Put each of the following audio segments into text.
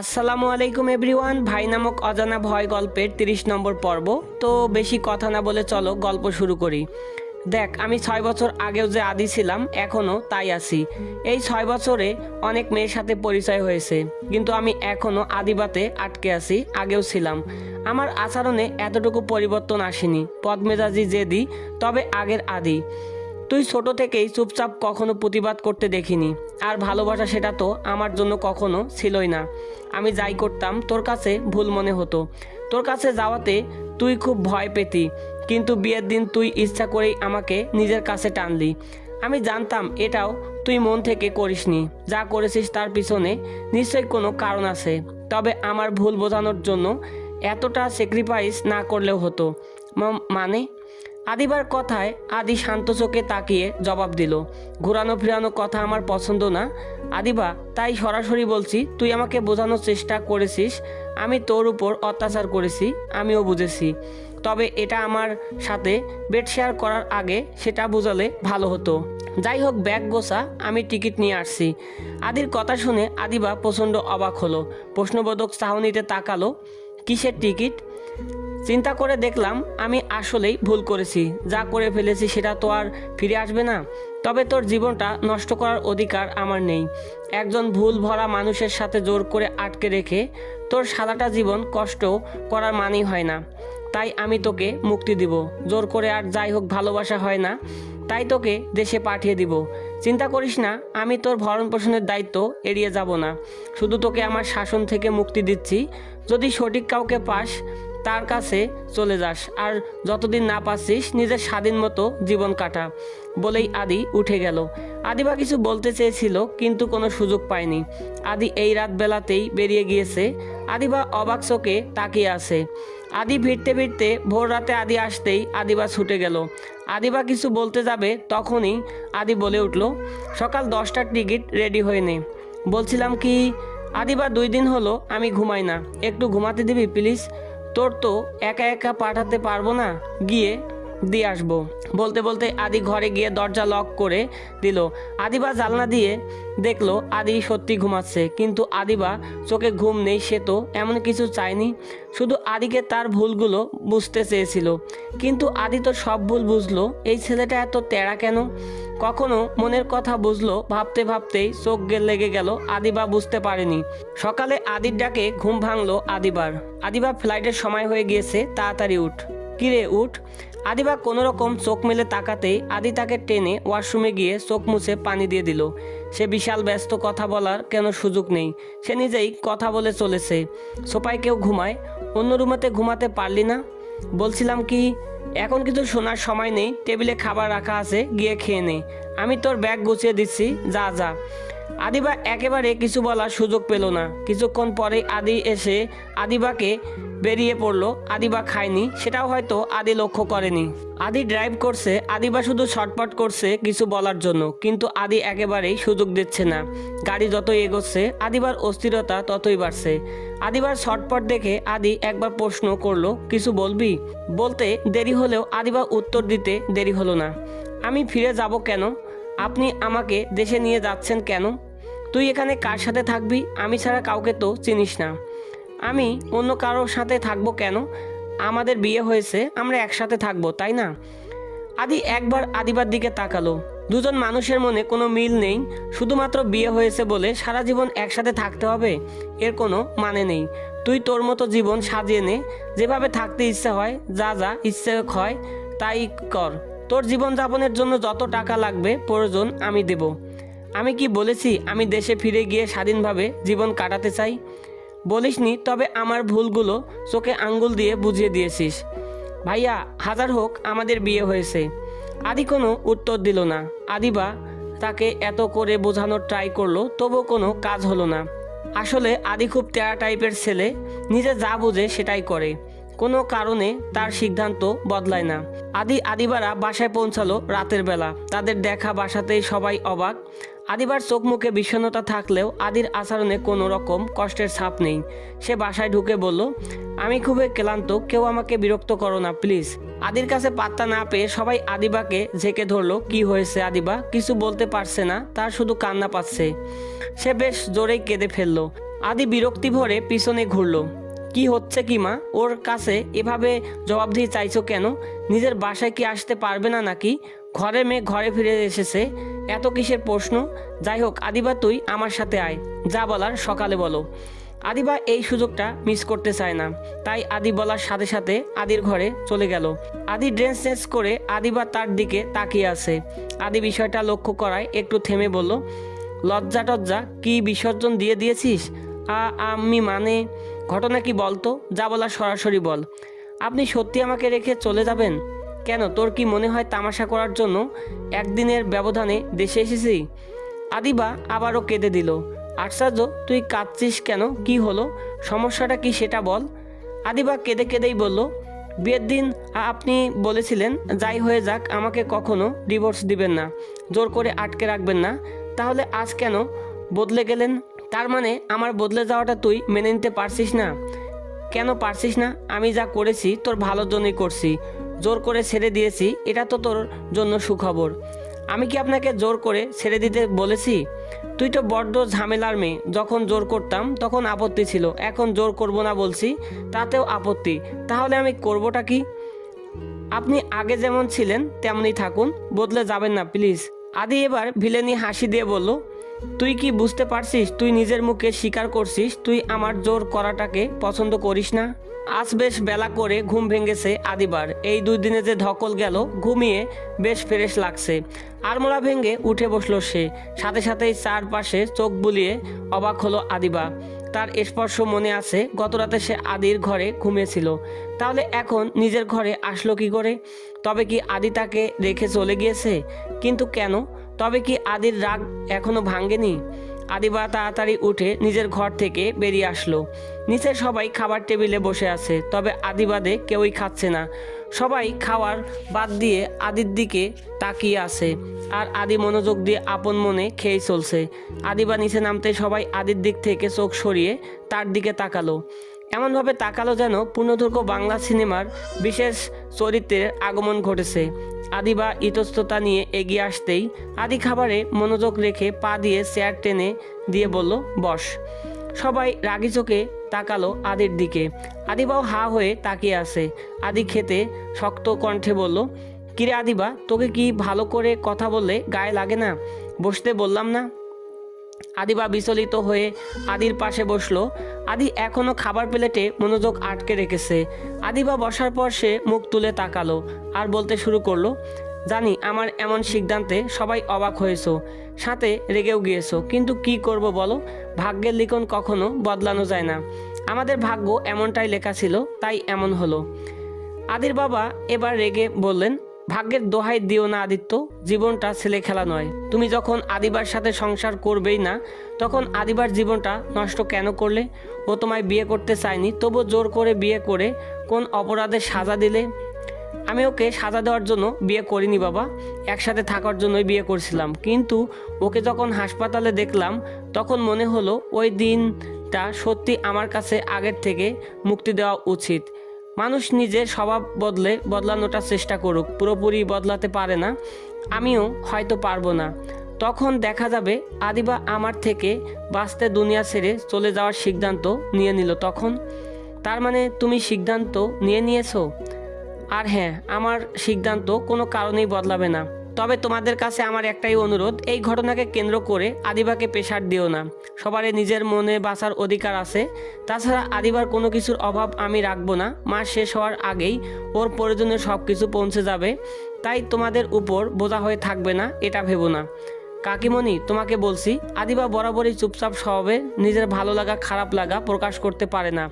আসসালামু আলাইকুম এভরিওয়ান, ভাই নামক অজানা ভয় গল্পের তিরিশ নম্বর পর্ব। তো বেশি কথা না বলে চলো গল্প শুরু করি। দেখ, আমি ছয় বছর আগেও যে আদি ছিলাম এখনও তাই আছি। এই ছয় বছরে অনেক মেয়ের সাথে পরিচয় হয়েছে, কিন্তু আমি এখনও আদিবাতে আটকে আছি, আগেও ছিলাম। আমার আচরণে এতটুকু পরিবর্তন আসেনি পদ্মেজাজি জেদি, তবে আগের আদি। তুই ছোট থেকেই চুপচাপ কখনো প্রতিবাদ করতে দেখিনি। আর ভালোবাসা সেটা তো আমার জন্য কখনো ছিলই না। আমি যাই করতাম, তোর কাছে ভুল মনে হতো। তোর কাছে যাওয়াতে তুই খুব ভয় পেতি, কিন্তু বিয়ের দিন তুই ইচ্ছা করেই আমাকে নিজের কাছে টানলি। আমি জানতাম এটাও তুই মন থেকে করিসনি। যা করেছিস তার পিছনে নিশ্চয়ই কোনো কারণ আছে। তবে আমার ভুল বোঝানোর জন্য এতটা স্যাক্রিফাইস না করলেও হতো। মানে? আদিবার কথায় আদি শান্ত চোখে তাকিয়ে জবাব দিল, ঘুরানো ফিরানো কথা আমার পছন্দ না। আদিবা, তাই সরাসরি বলছি, তুই আমাকে বোঝানোর চেষ্টা করেছিস, আমি তোর উপর অত্যাচার করেছি, আমিও বুঝেছি। তবে এটা আমার সাথে বেড শেয়ার করার আগে সেটা বোঝালে ভালো হতো। যাই হোক, ব্যাগ গোছা, আমি টিকিট নিয়ে আসছি। আদির কথা শুনে আদিবা প্রচণ্ড অবাক হলো। প্রশ্নবোধক চাহনিতে তাকালো, কিসের টিকিট? চিন্তা করে দেখলাম আমি আসলেই ভুল করেছি। যা করে ফেলেছি সেটা তো আর ফিরে আসবে না। তবে তোর জীবনটা নষ্ট করার অধিকার আমার নেই। একজন ভুল ভরা মানুষের সাথে জোর করে আটকে রেখে তোর সাদাটা জীবন কষ্ট করার মানেই হয় না। তাই আমি তোকে মুক্তি দিব। জোর করে আর যাই হোক ভালোবাসা হয় না, তাই তোকে দেশে পাঠিয়ে দিব। চিন্তা করিস না, আমি তোর ভরণ পোষণের দায়িত্ব এড়িয়ে যাব না। শুধু তোকে আমার শাসন থেকে মুক্তি দিচ্ছি। যদি সঠিক কাউকে পাস তার কাছে চলে যাস আর যতদিন না পাচ্ছিস নিজের স্বাধীন মতো জীবন কাটা। বলেই আদি উঠে গেল। আদিবা কিছু বলতে চেয়েছিল, কিন্তু কোনো সুযোগ পায়নি। আদি এই রাত বেলাতেই বেরিয়ে গিয়েছে। আদিবা অবাক চোখে তাকিয়ে আছে। আদি ভিড়তে ভিড়তে ভোর রাতে আদি আসতেই আদিবা ছুটে গেল। আদিবা কিছু বলতে যাবে তখনই আদি বলে উঠল, সকাল দশটার টিকিট রেডি হয়ে নে। বলছিলাম কি, আদিবা দুই দিন হলো আমি ঘুমাই না। একটু ঘুমাতে দিবি, প্লিজ? তোর তো একা একা পাঠাতে পারব না। গিয়ে দিয়ে আসব। বলতে বলতে আদি ঘরে গিয়ে দরজা লক করে দিল। আদিবা জালনা দিয়ে দেখল আদি সত্যি ঘুমাচ্ছে, কিন্তু আদিবা চোখে ঘুম নেই, সে তো এমন কিছু চায়নি। শুধু আদিকে তার ভুলগুলো বুঝতে চেয়েছিল। কিন্তু আদি তো সব ভুল বুঝলো। এই ছেলেটা এত তেড়া কেন? কখনো মনের কথা বুঝলো, ভাবতে ভাবতেই চোখ লেগে গেল। আদিবা বুঝতে পারেনি। সকালে আদির ডাকে ঘুম ভাঙলো আদিবার। আদিবা ফ্লাইটের সময় হয়ে গিয়েছে, তাড়াতাড়ি উঠ। কিরে উঠ? আদিবা কোনো রকম চোখ মেলে তাকাতেই আদি তাকে টেনে ওয়াশরুমে গিয়ে চোখ মুছে পানি দিয়ে দিল। সে বিশাল ব্যস্ত কথা বলার কেন সুযোগ নেই। সে নিজেই কথা বলে চলেছে। সোপায় কেউ ঘুমায়? অন্য রুমেতে ঘুমাতে পারলি না? বলছিলাম কি, এখন কিছু শোনার সময় নেই, টেবিলে খাবার রাখা আছে, গিয়ে খেয়ে নে। আমি তোর ব্যাগ গুছিয়ে দিচ্ছি, যা যা। আদিবা একেবারে কিছু বলার সুযোগ পেল না। কিছুক্ষণ পরে আদি এসে আদিবাকে বেরিয়ে পড়ল। আদিবা খায়নি, সেটাও হয়তো আদি লক্ষ্য করেনি। আদি ড্রাইভ করছে, আদিবা শুধু ছটপট করছে কিছু বলার জন্য, কিন্তু আদি একেবারেই সুযোগ দিচ্ছে না। গাড়ি যতই এগোচ্ছে, আদিবার অস্থিরতা ততই বাড়ছে। আদিবার ছটপট দেখে আদি একবার প্রশ্ন করল, কিছু বলবি? বলতে দেরি হলেও আদিবা উত্তর দিতে দেরি হলো না। আমি ফিরে যাব কেন? আপনি আমাকে দেশে নিয়ে যাচ্ছেন কেন? তুই এখানে কার সাথে থাকবি? আমি ছাড়া কাউকে তো চিনিস না। আমি অন্য কারোর সাথে থাকব কেন? আমাদের বিয়ে হয়েছে, আমরা একসাথে থাকব, তাই না? আদি একবার আদিবার দিকে তাকালো। দুজন মানুষের মনে কোনো মিল নেই, শুধুমাত্র বিয়ে হয়েছে বলে সারা জীবন একসাথে থাকতে হবে, এর কোনো মানে নেই। তুই তোর মতো জীবন সাজিয়ে নে, যেভাবে থাকতে ইচ্ছা হয়, যা যা ইচ্ছে হয়, তাই কর। তোর জীবনযাপনের জন্য যত টাকা লাগবে, প্রয়োজন আমি দেব। আমি কি বলেছি, আমি দেশে ফিরে গিয়ে স্বাধীনভাবে জীবন কাটাতে চাই? বলিসনি, তবে আমার ভুলগুলো চোখে আঙ্গুল দিয়ে বুঝিয়ে দিয়েছিস। ভাইয়া, হাজার হোক, আমাদের বিয়ে হয়েছে। আদি কোনো উত্তর দিল না। আদিবা তাকে এত করে বোঝানোর ট্রাই করল, তবু কোনো কাজ হলো না। আসলে আদি খুব তেরা টাইপের ছেলে, নিজে যা বোঝে সেটাই করে। কোনো কারণে তার সিদ্ধান্ত বদলায় না। আদি আদিবারা বাসায় পৌঁছালো রাতের বেলা। তাদের দেখা বাসাতেই সবাই অবাক। আদিবার চোখ মুখে বিষণ্ণতা থাকলেও আদির আচরণে কোনো রকম কষ্টের ছাপ নেই। সে বাসায় ঢুকে বলল, আমি খুবই ক্লান্ত, কেউ আমাকে বিরক্ত করো না, প্লিজ। আদির কাছে পাত্তা না পেয়ে সবাই আদিবাকে ঝেঁকে ধরলো, কি হয়েছে আদিবা? কিছু বলতে পারছে না, তার শুধু কান্না পাচ্ছে। সে বেশ জোরেই কেঁদে ফেলল। আদি বিরক্তি ভরে পিছনে ঘুরল। কি হচ্ছে কি মা? ওর কাছে এভাবে জবাবদিহি চাইছো কেন? নিজের বাসায় কি আসতে পারবে না নাকি? ঘরে মেয়ে ঘরে ফিরে এসেছে। এত কিসের প্রশ্ন? যাই হোক, আদিবা তুই আমার সাথে আয়। যা বলার সকালে বলো। আদিবা এই সুযোগটা মিস করতে চায় না। তাই আদি বলার সাথে সাথে আদির ঘরে চলে গেল। আদি ড্রেস চেঞ্জ করে আদিবা তার দিকে তাকিয়ে আছে। আদি বিষয়টা লক্ষ্য করায় একটু থেমে বলল, লজ্জা টজ্জা, কি বিসর্জন দিয়ে দিয়েছিস? আ আমি মানে ঘটনা কি বলতো যা বলার সরাসরি বল। আপনি সত্যি আমাকে রেখে চলে যাবেন? কেন? তোর কি মনে হয় তামাশা করার জন্য একদিনের ব্যবধানে দেশে এসেছি? আদিবা আবারও কেঁদে দিল। আশ্চর্য তুই কাঁদছিস কেন? কি হলো? সমস্যাটা কি সেটা বল। আদিবা কেঁদে কেঁদেই বলল, বিয়ের দিন আপনি বলেছিলেন, যাই হয়ে যাক, আমাকে কখনো ডিভোর্স দিবেন না। জোর করে আটকে রাখবেন না। তাহলে আজ কেন বদলে গেলেন তার মানে আমার বদলে যাওয়াটা তুই মেনে নিতে পারছিস না? কেন পারছিস না? আমি যা করেছি তোর ভালোর জন্যই করছি। জোর করে ছেড়ে দিয়েছি, এটা তো তোর জন্য সুখবর। আমি কি আপনাকে জোর করে ছেড়ে দিতে বলেছি? তুই তো বড্ড ঝামেলার মেয়ে। যখন জোর করতাম, তখন আপত্তি ছিল। এখন জোর করব না বলছি, তাতেও আপত্তি। তাহলে আমি করবোটা কি? আপনি আগে যেমন ছিলেন, তেমনই থাকুন। বদলে যাবেন না, প্লিজ। আদি এবার ভিলেনি হাসি দিয়ে বলল তুই কি বুঝতে পারছিস? তুই নিজের মুখে স্বীকার করছিস? তুই আমার জোর করাটাকে পছন্দ করিস না? আজ বেশ বেলা করে ঘুম ভেঙেছে আদিবার। এই দুই দিনে যে ধকল গেল, ঘুমিয়ে বেশ ফ্রেশ লাগছে। আরমোড়া ভেঙে উঠে বসল সে। সাথে সাথেই চারপাশে চোখ বুলিয়ে অবাক হলো আদিবা। তার স্পর্শ মনে আছে গত রাতে সে আদির ঘরে ঘুমিয়েছিল। তাহলে এখন নিজের ঘরে আসলো কি করে? তবে কি আদি তাকে রেখে চলে গিয়েছে? কিন্তু কেন? তবে কি আদির রাগ এখনও ভাঙ্গেনি? আদিবা তাড়াতাড়ি উঠে নিজের ঘর থেকে বেরিয়ে আসলো। নিচে সবাই খাবার টেবিলে বসে আছে, তবে আদিবাদে কেউই খাচ্ছে না। সবাই খাওয়ার বাদ দিয়ে আদির দিকে তাকিয়ে আছে, আর আদি মনোযোগ দিয়ে আপন মনে খেয়ে চলছে। আদিবা নিচে নামতে সবাই আদির দিক থেকে চোখ সরিয়ে তার দিকে তাকালো। এমনভাবে তাকালো যেন পূর্ণদৈর্ঘ্য বাংলা সিনেমার বিশেষ চরিত্রের আগমন ঘটেছে। আদিবা ইতস্ততা নিয়ে এগিয়ে আসতেই আদি খাবারে মনোযোগ রেখে পা দিয়ে চেয়ার টেনে দিয়ে বলল, বস। সবাই রাগি চোখে তাকালো আদির দিকে। আদিবাও হা হয়ে তাকিয়ে আছে। আদি খেতে শক্ত কণ্ঠে বলল, কিরে আদিবা তোকে কি ভালো করে কথা বললে গায়ে লাগে না? বসতে বললাম না। আদিবা বিচলিত হয়ে আদির পাশে বসল। আদি এখনও খাবার প্লেটে মনোযোগ আটকে রেখেছে। আদিবা বসার পর সে মুখ তুলে তাকালো আর বলতে শুরু করল, জানি আমার এমন সিদ্ধান্তে সবাই অবাক হয়েছো, সাথে রেগেও গিয়েছো, কিন্তু কি করব বলো? ভাগ্যের লিখন কখনো বদলানো যায় না। আমাদের ভাগ্য এমনটাই লেখা ছিল, তাই এমন হলো। আদির বাবা এবার রেগে বললেন ভাগ্যের দোহাই দিও না আদিত্য, জীবনটা ছেলে খেলা নয়। তুমি যখন আদিবার সাথে সংসার করবেই না, তখন আদিবার জীবনটা নষ্ট কেন করলে? ও তোমায় বিয়ে করতে চায়নি, তবু জোর করে বিয়ে করে কোন অপরাধে সাজা দিলে? আমি ওকে সাজা দেওয়ার জন্য বিয়ে করিনি বাবা, একসাথে থাকার জন্যই বিয়ে করছিলাম। কিন্তু ওকে যখন হাসপাতালে দেখলাম, তখন মনে হলো ওই দিনটা সত্যি আমার কাছে আগের থেকে মুক্তি দেওয়া উচিত। মানুষ নিজের স্বভাব বদলে বদলানোটা চেষ্টা করুক, পুরোপুরি বদলাতে পারে না। আমিও হয়তো পারব না। তখন দেখা যাবে আদিবা আমার থেকে বাঁচতে দুনিয়া ছেড়ে চলে যাওয়ার সিদ্ধান্ত নিয়ে নিল। তখন, তার মানে তুমি সিদ্ধান্ত নিয়ে নিয়েছো? আর হ্যাঁ আমার সিদ্ধান্ত কোনো কারণেই বদলাবে না। তবে তোমাদের কাছে আমার একটাই অনুরোধ, এই ঘটনাকে কেন্দ্র করে আদিবাকে প্রেশার দিও না। সবারই নিজের মনে বাঁচার অধিকার আছে। তাছাড়া আদিবার কোনো কিছুর অভাব আমি রাখব না। মাস শেষ হওয়ার আগেই ওর প্রয়োজনে সব কিছু পৌঁছে যাবে। তাই তোমাদের উপর বোঝা হয়ে থাকবে না, এটা ভেবো না। কাকিমণি, তোমাকে বলছি, আদিবা বরাবরই চুপচাপ স্বভাবে নিজের ভালো লাগা, খারাপ লাগা প্রকাশ করতে পারে না।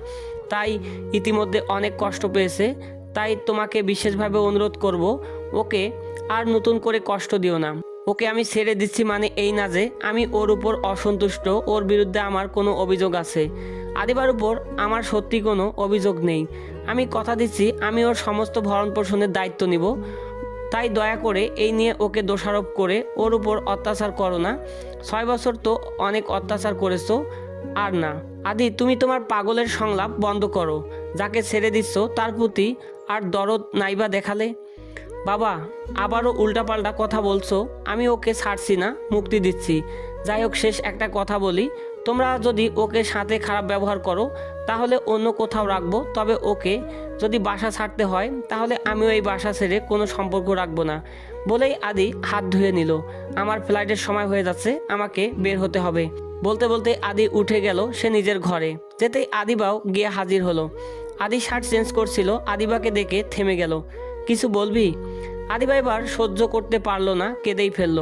তাই ইতিমধ্যে অনেক কষ্ট পেয়েছে। তাই তোমাকে বিশেষভাবে অনুরোধ করব, ওকে আর নতুন করে কষ্ট দিও না। ওকে আমি ছেড়ে দিচ্ছি মানে এই না যে, আমি ওর উপর অসন্তুষ্ট, ওর বিরুদ্ধে আমার কোনো অভিযোগ আছে। আদিবার উপর আমার সত্যি কোনো অভিযোগ নেই। আমি কথা দিচ্ছি, আমি ওর সমস্ত ভরণ পোষণের দায়িত্ব নিব। তাই দয়া করে এই নিয়ে ওকে দোষারোপ করে ওর উপর অত্যাচার করো না। ছয় বছর তো অনেক অত্যাচার করেছ, আর না। আদি, তুমি তোমার পাগলের সংলাপ বন্ধ করো। যাকে ছেড়ে দিচ্ছ তার প্রতি আর দরদ নাইবা দেখালে? বাবা, আবারও উল্টাপাল্টা কথা বলছো। আমি ওকে ছাড়ছি না, মুক্তি দিচ্ছি। যাই হোক, শেষ একটা কথা বলি। তোমরা যদি ওকে সাথে খারাপ ব্যবহার করো, তাহলে অন্য কোথাও রাখব। তবে ওকে যদি বাসা ছাড়তে হয়, তাহলে আমিও এই বাসা ছেড়ে কোনো সম্পর্ক রাখব না। বলেই আদি হাত ধুয়ে নিল। আমার ফ্লাইটের সময় হয়ে যাচ্ছে, আমাকে বের হতে হবে। বলতে বলতে আদি উঠে গেল সে নিজের ঘরে। যেতেই আদিবাও গিয়ে হাজির হলো। আদি শার্ট চেঞ্জ করছিল, আদিবাকে দেখে থেমে গেল। কিছু বলবি? আদিবা এবার সহ্য করতে পারল না, কেঁদেই ফেলল।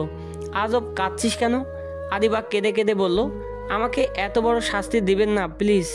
আজব, কাঁদছিস কেন? আদিবা কেঁদে কেঁদে বলল, আমাকে এত বড় শাস্তি দিবেন না, প্লিজ।